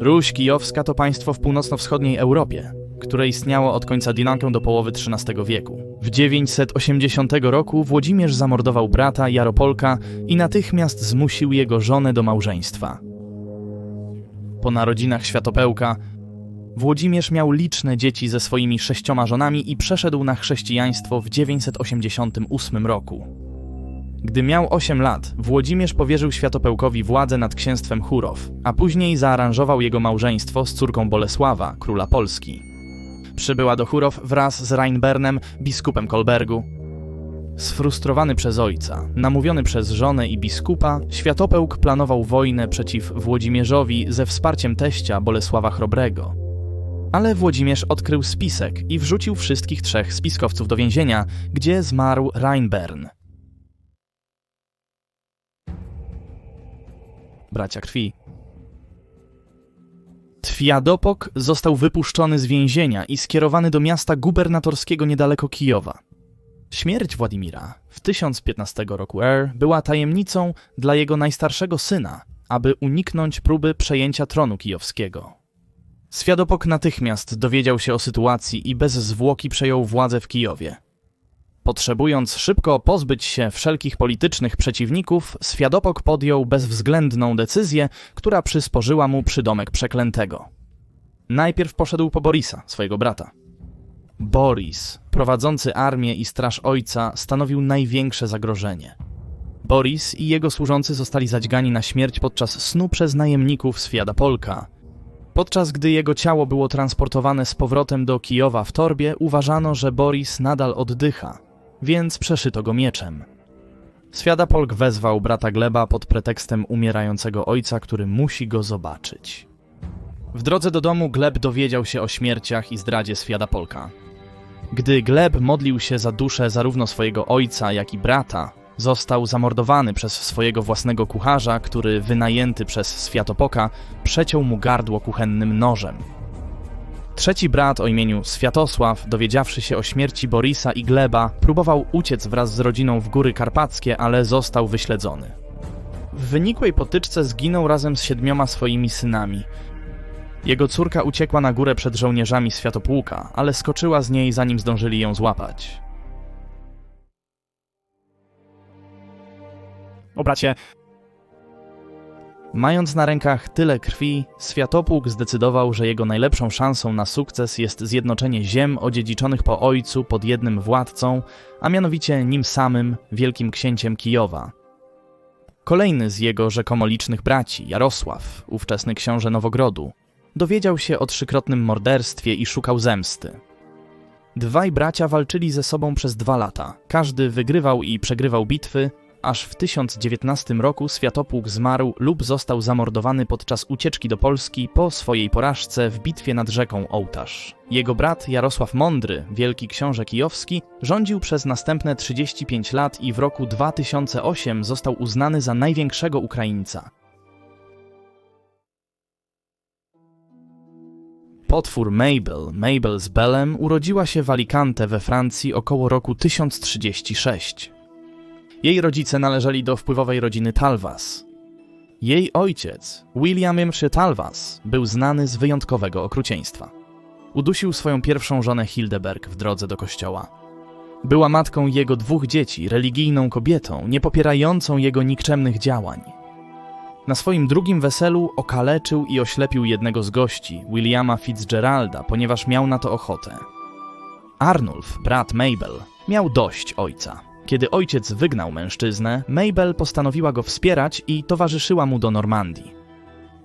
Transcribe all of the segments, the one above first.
Ruś kijowska to państwo w północno-wschodniej Europie, które istniało od końca Dinankę do połowy XIII wieku. W 980 roku Włodzimierz zamordował brata Jaropolka i natychmiast zmusił jego żonę do małżeństwa. Po narodzinach Światopełka Włodzimierz miał liczne dzieci ze swoimi sześcioma żonami i przeszedł na chrześcijaństwo w 988 roku. Gdy miał 8 lat, Włodzimierz powierzył Światopełkowi władzę nad księstwem Churow, a później zaaranżował jego małżeństwo z córką Bolesława, króla Polski. Przybyła do Churow wraz z Reinbernem, biskupem Kolbergu. Sfrustrowany przez ojca, namówiony przez żonę i biskupa, Światopełk planował wojnę przeciw Włodzimierzowi ze wsparciem teścia Bolesława Chrobrego. Ale Włodzimierz odkrył spisek i wrzucił wszystkich trzech spiskowców do więzienia, gdzie zmarł Reinbern. Bracia krwi. Twiadopok został wypuszczony z więzienia i skierowany do miasta gubernatorskiego niedaleko Kijowa. Śmierć Władimira w 1015 roku R była tajemnicą dla jego najstarszego syna, aby uniknąć próby przejęcia tronu kijowskiego. Swiadopok natychmiast dowiedział się o sytuacji i bez zwłoki przejął władzę w Kijowie. Potrzebując szybko pozbyć się wszelkich politycznych przeciwników, Swiadopok podjął bezwzględną decyzję, która przysporzyła mu przydomek przeklętego. Najpierw poszedł po Borisa, swojego brata. Boris, prowadzący armię i straż ojca, stanowił największe zagrożenie. Boris i jego służący zostali zadźgani na śmierć podczas snu przez najemników Swiada Polka. Podczas gdy jego ciało było transportowane z powrotem do Kijowa w torbie, uważano, że Boris nadal oddycha, więc przeszyto go mieczem. Swiadopolk wezwał brata Gleba pod pretekstem umierającego ojca, który musi go zobaczyć. W drodze do domu Gleb dowiedział się o śmierciach i zdradzie Swiadopolka. Gdy Gleb modlił się za duszę zarówno swojego ojca, jak i brata, został zamordowany przez swojego własnego kucharza, który wynajęty przez Światopoka przeciął mu gardło kuchennym nożem. Trzeci brat o imieniu Światosław, dowiedziawszy się o śmierci Borisa i Gleba, próbował uciec wraz z rodziną w góry karpackie, ale został wyśledzony. W wynikłej potyczce zginął razem z siedmioma swoimi synami. Jego córka uciekła na górę przed żołnierzami Światopłuka, ale skoczyła z niej zanim zdążyli ją złapać. O bracie. Mając na rękach tyle krwi, Światopłuk zdecydował, że jego najlepszą szansą na sukces jest zjednoczenie ziem odziedziczonych po ojcu pod jednym władcą, a mianowicie nim samym, wielkim księciem Kijowa. Kolejny z jego rzekomo licznych braci, Jarosław, ówczesny książę Nowogrodu, dowiedział się o trzykrotnym morderstwie i szukał zemsty. Dwaj bracia walczyli ze sobą przez dwa lata. Każdy wygrywał i przegrywał bitwy, aż w 1019 roku Światopłuk zmarł lub został zamordowany podczas ucieczki do Polski po swojej porażce w bitwie nad rzeką Ołtarz. Jego brat Jarosław Mądry, wielki książę kijowski, rządził przez następne 35 lat i w roku 2008 został uznany za największego Ukraińca. Potwór Mabel, Mabel z Belem, urodziła się w Alicante we Francji około roku 1036. Jej rodzice należeli do wpływowej rodziny Talvas. Jej ojciec, William Imszy Talvas, był znany z wyjątkowego okrucieństwa. Udusił swoją pierwszą żonę Hildeberg w drodze do kościoła. Była matką jego dwóch dzieci, religijną kobietą, nie popierającą jego nikczemnych działań. Na swoim drugim weselu okaleczył i oślepił jednego z gości, Williama Fitzgeralda, ponieważ miał na to ochotę. Arnulf, brat Mabel, miał dość ojca. Kiedy ojciec wygnał mężczyznę, Mabel postanowiła go wspierać i towarzyszyła mu do Normandii.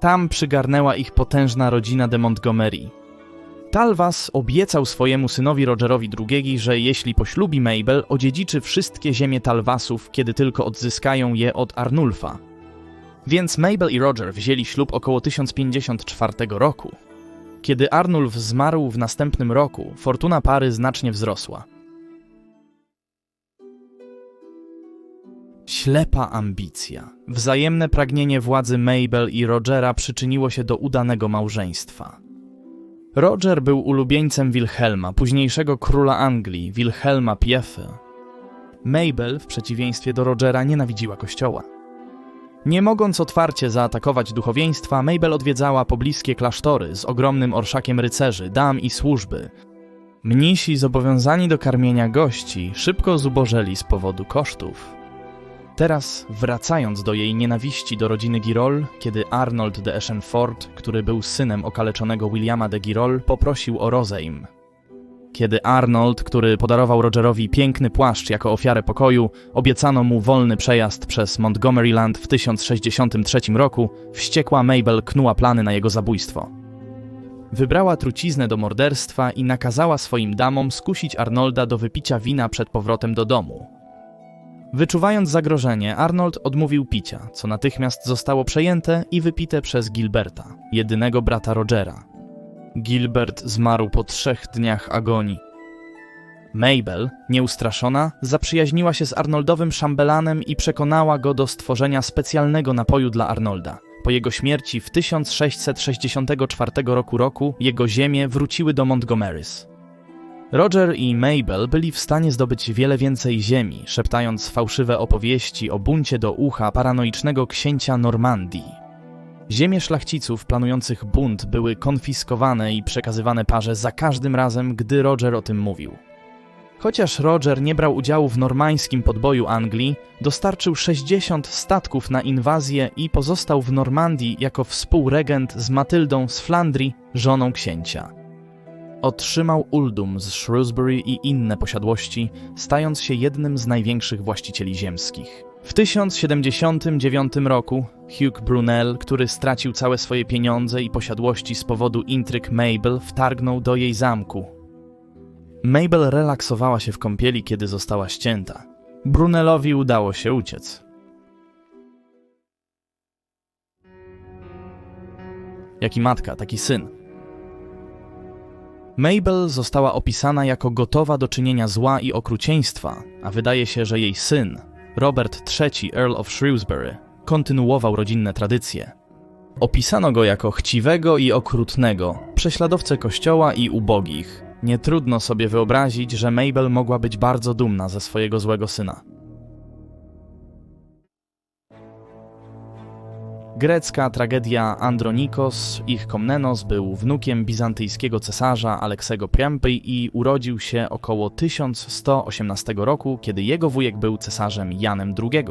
Tam przygarnęła ich potężna rodzina de Montgomery. Talvas obiecał swojemu synowi Rogerowi II, że jeśli poślubi Mabel, odziedziczy wszystkie ziemie Talvasów, kiedy tylko odzyskają je od Arnulfa. Więc Mabel i Roger wzięli ślub około 1054 roku. Kiedy Arnulf zmarł w następnym roku, fortuna pary znacznie wzrosła. Ślepa ambicja, wzajemne pragnienie władzy Mabel i Rogera przyczyniło się do udanego małżeństwa. Roger był ulubieńcem Wilhelma, późniejszego króla Anglii, Wilhelma Piefy. Mabel, w przeciwieństwie do Rogera, nienawidziła kościoła. Nie mogąc otwarcie zaatakować duchowieństwa, Mabel odwiedzała pobliskie klasztory z ogromnym orszakiem rycerzy, dam i służby. Mnisi zobowiązani do karmienia gości szybko zubożeli z powodu kosztów. Teraz, wracając do jej nienawiści do rodziny Girol, kiedy Arnold de Eschenfort, który był synem okaleczonego Williama de Girol, poprosił o rozejm. Kiedy Arnold, który podarował Rogerowi piękny płaszcz jako ofiarę pokoju, obiecano mu wolny przejazd przez Montgomeryland w 1063 roku, wściekła Mabel knuła plany na jego zabójstwo. Wybrała truciznę do morderstwa i nakazała swoim damom skusić Arnolda do wypicia wina przed powrotem do domu. Wyczuwając zagrożenie, Arnold odmówił picia, co natychmiast zostało przejęte i wypite przez Gilberta, jedynego brata Rogera. Gilbert zmarł po trzech dniach agonii. Mabel, nieustraszona, zaprzyjaźniła się z Arnoldowym szambelanem i przekonała go do stworzenia specjalnego napoju dla Arnolda. Po jego śmierci w 1664 roku roku jego ziemie wróciły do Montgomerys. Roger i Mabel byli w stanie zdobyć wiele więcej ziemi, szeptając fałszywe opowieści o buncie do ucha paranoicznego księcia Normandii. Ziemie szlachciców planujących bunt były konfiskowane i przekazywane parze za każdym razem, gdy Roger o tym mówił. Chociaż Roger nie brał udziału w normańskim podboju Anglii, dostarczył 60 statków na inwazję i pozostał w Normandii jako współregent z Matyldą z Flandrii, żoną księcia. Otrzymał Uldum z Shrewsbury i inne posiadłości, stając się jednym z największych właścicieli ziemskich. W 1079 roku Hugh Brunel, który stracił całe swoje pieniądze i posiadłości z powodu intryg Mabel, wtargnął do jej zamku. Mabel relaksowała się w kąpieli, kiedy została ścięta. Brunelowi udało się uciec. Jaki matka, taki syn. Mabel została opisana jako gotowa do czynienia zła i okrucieństwa, a wydaje się, że jej syn, Robert III Earl of Shrewsbury, kontynuował rodzinne tradycje. Opisano go jako chciwego i okrutnego, prześladowcę kościoła i ubogich. Nie trudno sobie wyobrazić, że Mabel mogła być bardzo dumna ze swojego złego syna. Grecka tragedia Andronikos, ich Komnenos, był wnukiem bizantyjskiego cesarza Aleksego Priampy i urodził się około 1118 roku, kiedy jego wujek był cesarzem Janem II.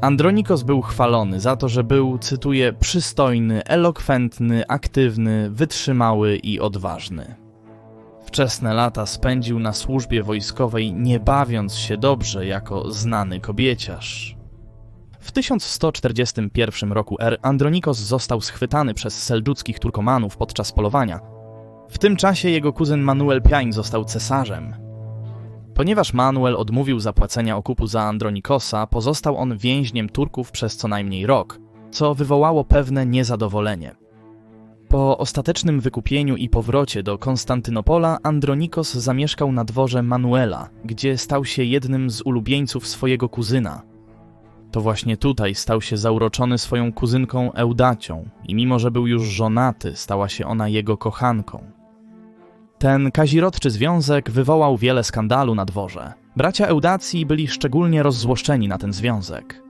Andronikos był chwalony za to, że był, cytuję, przystojny, elokwentny, aktywny, wytrzymały i odważny. Wczesne lata spędził na służbie wojskowej, nie bawiąc się dobrze jako znany kobieciarz. W 1141 roku R. Andronikos został schwytany przez seldżuckich Turkomanów podczas polowania. W tym czasie jego kuzyn Manuel Piań został cesarzem. Ponieważ Manuel odmówił zapłacenia okupu za Andronikosa, pozostał on więźniem Turków przez co najmniej rok, co wywołało pewne niezadowolenie. Po ostatecznym wykupieniu i powrocie do Konstantynopola, Andronikos zamieszkał na dworze Manuela, gdzie stał się jednym z ulubieńców swojego kuzyna. To właśnie tutaj stał się zauroczony swoją kuzynką Eudacią i mimo, że był już żonaty, stała się ona jego kochanką. Ten kazirodczy związek wywołał wiele skandalu na dworze. Bracia Eudacji byli szczególnie rozzłoszczeni na ten związek.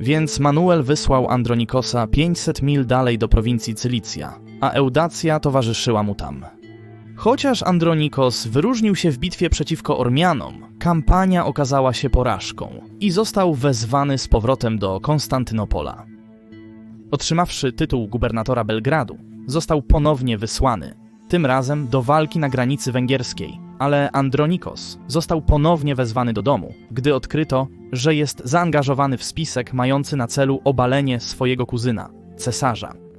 Więc Manuel wysłał Andronikosa 500 mil dalej do prowincji Cylicja, a Eudacja towarzyszyła mu tam. Chociaż Andronikos wyróżnił się w bitwie przeciwko Ormianom, kampania okazała się porażką i został wezwany z powrotem do Konstantynopola. Otrzymawszy tytuł gubernatora Belgradu, został ponownie wysłany, tym razem do walki na granicy węgierskiej, ale Andronikos został ponownie wezwany do domu, gdy odkryto, że jest zaangażowany w spisek mający na celu obalenie swojego kuzyna, cesarza.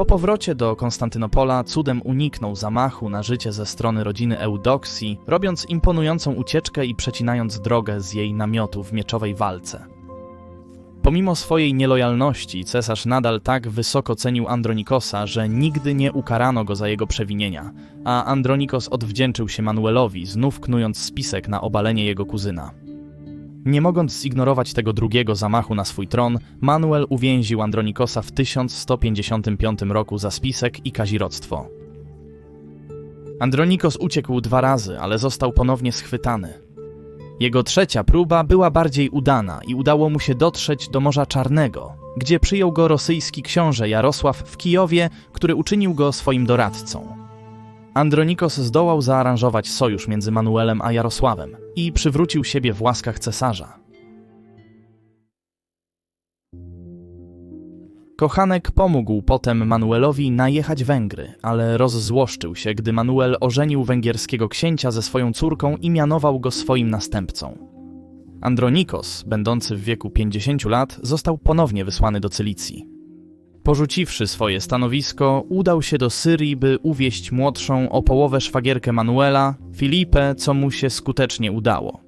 Po powrocie do Konstantynopola cudem uniknął zamachu na życie ze strony rodziny Eudoksji, robiąc imponującą ucieczkę i przecinając drogę z jej namiotu w mieczowej walce. Pomimo swojej nielojalności, cesarz nadal tak wysoko cenił Andronikosa, że nigdy nie ukarano go za jego przewinienia, a Andronikos odwdzięczył się Manuelowi, znów knując spisek na obalenie jego kuzyna. Nie mogąc zignorować tego drugiego zamachu na swój tron, Manuel uwięził Andronikosa w 1155 roku za spisek i kazirodztwo. Andronikos uciekł dwa razy, ale został ponownie schwytany. Jego trzecia próba była bardziej udana i udało mu się dotrzeć do Morza Czarnego, gdzie przyjął go rosyjski książę Jarosław w Kijowie, który uczynił go swoim doradcą. Andronikos zdołał zaaranżować sojusz między Manuelem a Jarosławem i przywrócił siebie w łaskach cesarza. Kochanek pomógł potem Manuelowi najechać Węgry, ale rozzłoszczył się, gdy Manuel ożenił węgierskiego księcia ze swoją córką i mianował go swoim następcą. Andronikos, będący w wieku 50 lat, został ponownie wysłany do Cylicji. Porzuciwszy swoje stanowisko, udał się do Syrii, by uwieść młodszą o połowę szwagierkę Manuela, Filipę, co mu się skutecznie udało.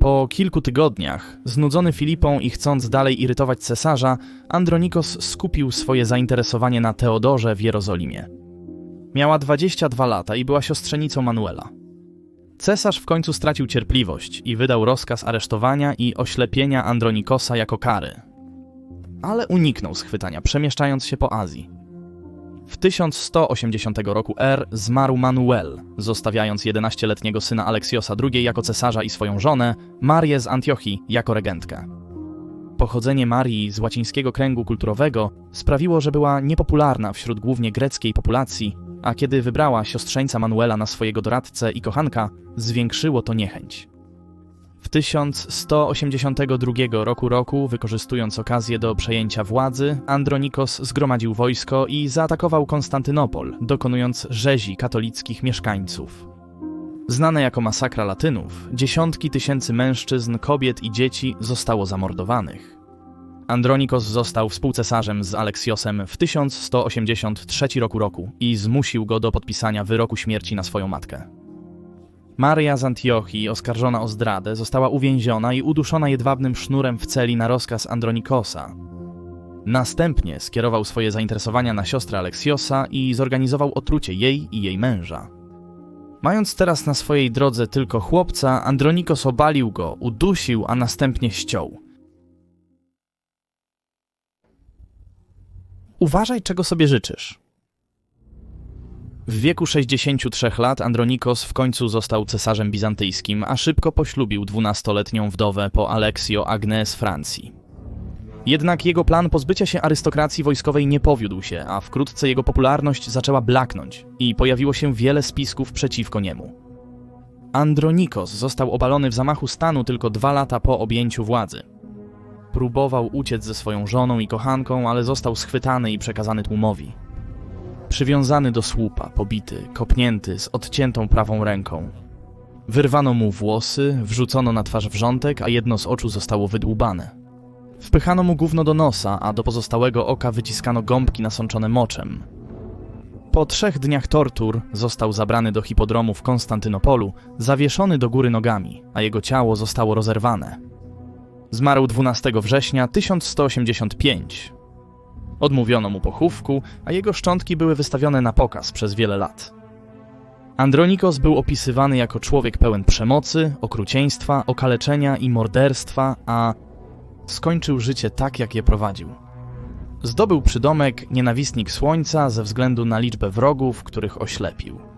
Po kilku tygodniach, znudzony Filipą i chcąc dalej irytować cesarza, Andronikos skupił swoje zainteresowanie na Teodorze w Jerozolimie. Miała 22 lata i była siostrzenicą Manuela. Cesarz w końcu stracił cierpliwość i wydał rozkaz aresztowania i oślepienia Andronikosa jako kary. Ale uniknął schwytania, przemieszczając się po Azji. W 1180 roku R zmarł Manuel, zostawiając 11-letniego syna Aleksiosa II jako cesarza i swoją żonę, Marię z Antiochii, jako regentkę. Pochodzenie Marii z łacińskiego kręgu kulturowego sprawiło, że była niepopularna wśród głównie greckiej populacji, a kiedy wybrała siostrzeńca Manuela na swojego doradcę i kochanka, zwiększyło to niechęć. W 1182 roku roku, wykorzystując okazję do przejęcia władzy, Andronikos zgromadził wojsko i zaatakował Konstantynopol, dokonując rzezi katolickich mieszkańców. Znane jako masakra Latynów, dziesiątki tysięcy mężczyzn, kobiet i dzieci zostało zamordowanych. Andronikos został współcesarzem z Aleksiosem w 1183 roku roku i zmusił go do podpisania wyroku śmierci na swoją matkę. Maria z Antiochii, oskarżona o zdradę, została uwięziona i uduszona jedwabnym sznurem w celi na rozkaz Andronikosa. Następnie skierował swoje zainteresowania na siostrę Aleksiosa i zorganizował otrucie jej i jej męża. Mając teraz na swojej drodze tylko chłopca, Andronikos obalił go, udusił, a następnie ściął. Uważaj, czego sobie życzysz. W wieku 63 lat Andronikos w końcu został cesarzem bizantyjskim, a szybko poślubił dwunastoletnią wdowę po Alexio Agnes Francji. Jednak jego plan pozbycia się arystokracji wojskowej nie powiódł się, a wkrótce jego popularność zaczęła blaknąć i pojawiło się wiele spisków przeciwko niemu. Andronikos został obalony w zamachu stanu tylko dwa lata po objęciu władzy. Próbował uciec ze swoją żoną i kochanką, ale został schwytany i przekazany tłumowi. Przywiązany do słupa, pobity, kopnięty, z odciętą prawą ręką. Wyrwano mu włosy, wrzucono na twarz wrzątek, a jedno z oczu zostało wydłubane. Wpychano mu gówno do nosa, a do pozostałego oka wyciskano gąbki nasączone moczem. Po trzech dniach tortur został zabrany do hipodromu w Konstantynopolu, zawieszony do góry nogami, a jego ciało zostało rozerwane. Zmarł 12 września 1185, Odmówiono mu pochówku, a jego szczątki były wystawione na pokaz przez wiele lat. Andronikos był opisywany jako człowiek pełen przemocy, okrucieństwa, okaleczenia i morderstwa, a skończył życie tak, jak je prowadził. Zdobył przydomek nienawistnik słońca ze względu na liczbę wrogów, których oślepił.